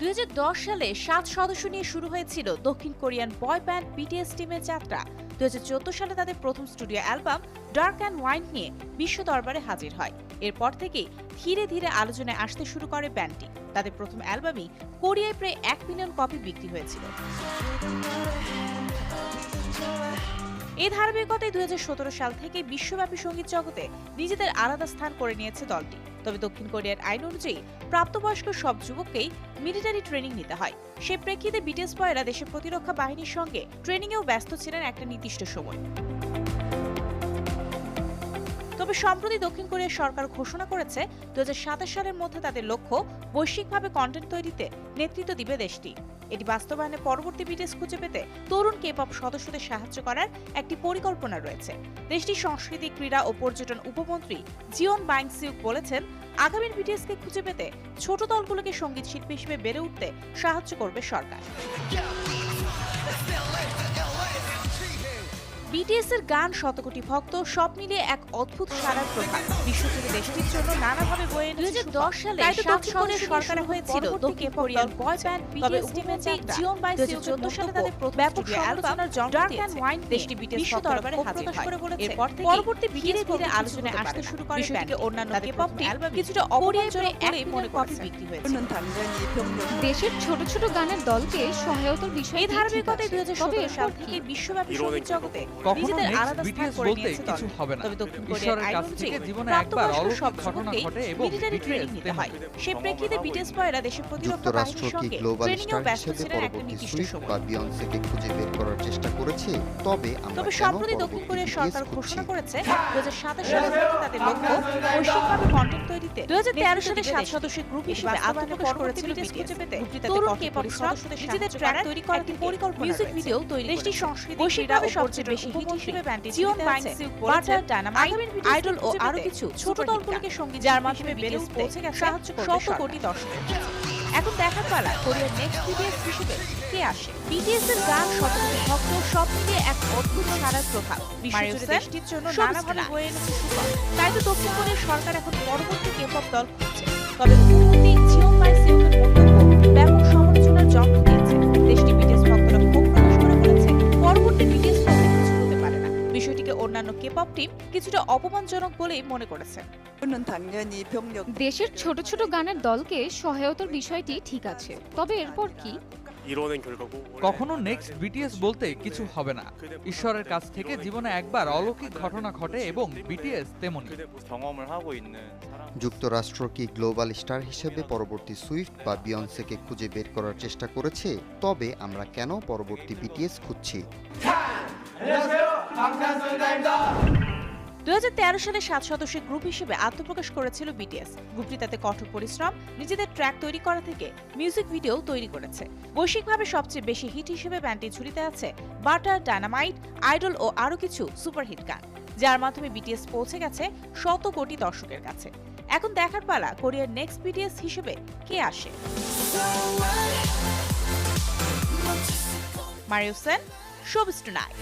দুই হাজার দশ সালে সাত সদস্য নিয়ে শুরু হয়েছিল দক্ষিণ কোরিয়ান বয় ব্যান্ড বিটিএস টিমের যাত্রা। দুই হাজার চোদ্দ সালে তাদের প্রথম studio album dark and wine নিয়ে বিশ্ব দরবারে হাজির হয়। এরপর থেকেই ধীরে ধীরে আলোচনায় আসতে শুরু করে ব্যান্ডটি। তাদের প্রথম অ্যালবামই কোরিয়ায় প্রায় এক মিলিয়ন কপি বিক্রি হয়েছিল। এই ধারাবাহিকতায় দুই হাজার সতেরো সাল থেকে বিশ্বব্যাপী সংগীত জগতে নিজেদের আলাদা স্থান করে নিয়েছে দলটি। তবে দক্ষিণ কোরিয়ার আইন অনুযায়ী প্রাপ্তবয়স্ক সব যুবককেই মিলিটারি ট্রেনিং নিতে হয়। সে প্রেক্ষিতে বিটিএস বয়রা দেশের প্রতিরক্ষা বাহিনীর সঙ্গে ট্রেনিংয়েও ব্যস্ত ছিলেন একটা নির্দিষ্ট সময়। তবে সম্প্রতি দক্ষিণ কোরিয়ার সরকার ঘোষণা করেছে দু হাজার সাতাশ সালের মধ্যে তাদের লক্ষ্য বৈশ্বিকভাবে কন্টেন্ট তৈরিতে নেতৃত্ব দিবে দেশটি। এটি বাস্তবায়নে পরবর্তী বিটিএস খুঁজে পেতে তরুণ কে পপ সদস্যদের সাহায্য করার একটি পরিকল্পনা রয়েছে। দেশটির সংস্কৃতি, ক্রীড়া ও পর্যটন উপমন্ত্রী জিওন বাইংসিউক বলেছেন আগামীর বিটিএসকে খুঁজে পেতে ছোট দলগুলোকে সংগীত শিল্পী হিসেবে বেড়ে উঠতে সাহায্য করবে সরকার। বিটিএস এর গান শতকোটি ভক্ত সব মিলে এক অদ্ভুত সারার প্রভাব। বিশ্বজুড়ে দেশটির জন্য নানাভাবে বয়ে দুই হাজার দশ সালে সাত শহরে সরকার হয়েছিল। দক্ষিণ বয় ব্যান্ড জিওন বাই চোদ্দ সালে তাদের ব্যাপক আলোচনার দেশটি বিটিএস দরবারে হাজির করে বলেছে এরপর পরবর্তী ধীরে আলোচনায় আসতে শুরু করে ব্যান্ডের অন্যান্য অ্যালবাম কিছুটা অপরিচয় মনে কপি বিক্রি হয়েছে। দেশের ছোট ছোট গানের দলকে সহায়তার বিষয়ে এই ধারাবাহিকতায় দুই হাজার সতেরো সাল থেকে বিশ্বব্যাপী সংগীত জগতে কখনো নেক্সট বিটিএস বলতে কিছু হবে না। ঈশ্বরের কাছ থেকে জীবনে একবার অলৌকিক ঘটনা ঘটে এবং মিলিটারি ট্রেনিং বিটিএস হয়। তেমনি সে প্রেক্ষিতে বিটিএস বয়রা দেশের প্রতিরক্ষা বাহিনীর সঙ্গে গ্লোবাল ট্রেনিংয়েও ব্যস্ত ছিলেন একটা নির্দিষ্ট সময় বা বিয়ন্সেকে খুঁজে বের করার চেষ্টা করেছে তবে আমরা তবে সম্প্রতি দক্ষিণ কোরিয়ার সরকার ঘোষণা করেছে দু সালের মধ্যে তাদের লক্ষ্য বৈশ্বিকভাবে কন্টেন্ট তৈরিতে দু সালে সাত সদস্যের গ্রুপ হিসেবে আত্মপ্রকাশ করেছিল বিটিএস খুঁজে পেতে তরুণ কে-পপ সদস্যদের নিজেদের ট্র্যাক তৈরি করার একটি পরিকল্পনা মিউজিক ভিডিও তৈরি দেশটির সংস্কৃতি বৈশ্বিকভাবে সবচেয়ে বেশি হিট ব্যান্ডটি জিওন বাইংসিউক বলেছেন ডায়নামাইট আইডল ও আরও কিছু ছোট দলগুলোকে সংগীত যার মাধ্যমে বিটিএস পৌঁছে গেছে। সাহায্য শত কোটি দর্শকের এখন দেখার পালা কোরিয়ার নেক্সট বিটিএস হিসেবে কে আসে? বিটিএস এর গান শতকোটি ভক্ত সব মিলিয়ে এক অদ্ভুত সারার প্রভাব। বিশ্বজুড়ে দেশটির জন্য নানাভাবে বয়ে এনেছে সুফল। তাই তো দক্ষিণ কোরিয়ার সরকার এখন পরবর্তী কেপপ দল খুঁজছে। তবে উপমন্ত্রী জিওং বাই সিউকের অন্যান্য কেপপ টিম কিছুটা অপমানজনক বলে মনে করেছে। দেশের ছোট ছোট গানের দলকে সহায়তার বিষয়টি ঠিক আছে তবে এরপর কি? কখনো নেক্সট বিটিএস বলতে কিছু হবে না। ঈশ্বরের কাছ থেকে জীবনে একবার অলৌকিক ঘটনা ঘটে এবং বিটিএস তেমনি। যুক্তরাষ্ট্র কি গ্লোবাল স্টার হিসেবে পরবর্তী সুইফট বা বিয়ন্সেকে খুঁজে বের করার চেষ্টা করেছে তবে আমরা কেন পরবর্তী বিটিএস খুঁজছি? হ্যাঁ, দু সালে সাত সদস্যের গ্রুপ হিসেবে আত্মপ্রকাশ করেছিল বিটিএস গ্রুপটি তাতে কঠোর পরিশ্রম, নিজেদের ট্র্যাক তৈরি করা থেকে মিউজিক ভিডিও তৈরি করেছে। বৈশ্বিকভাবে সবচেয়ে বেশি হিট হিসেবে ব্যান্ডটি ঝুলিতে আছে বাটার, ডায়নামাইট, আইডল ও আরও কিছু সুপারহিট গান, যার মাধ্যমে বিটিএস পৌঁছে গেছে শত কোটি দর্শকের কাছে। এখন দেখার পালা কোরিয়ার নেক্সট বিটিএস হিসেবে কে আসে? Mario Show us Tonight.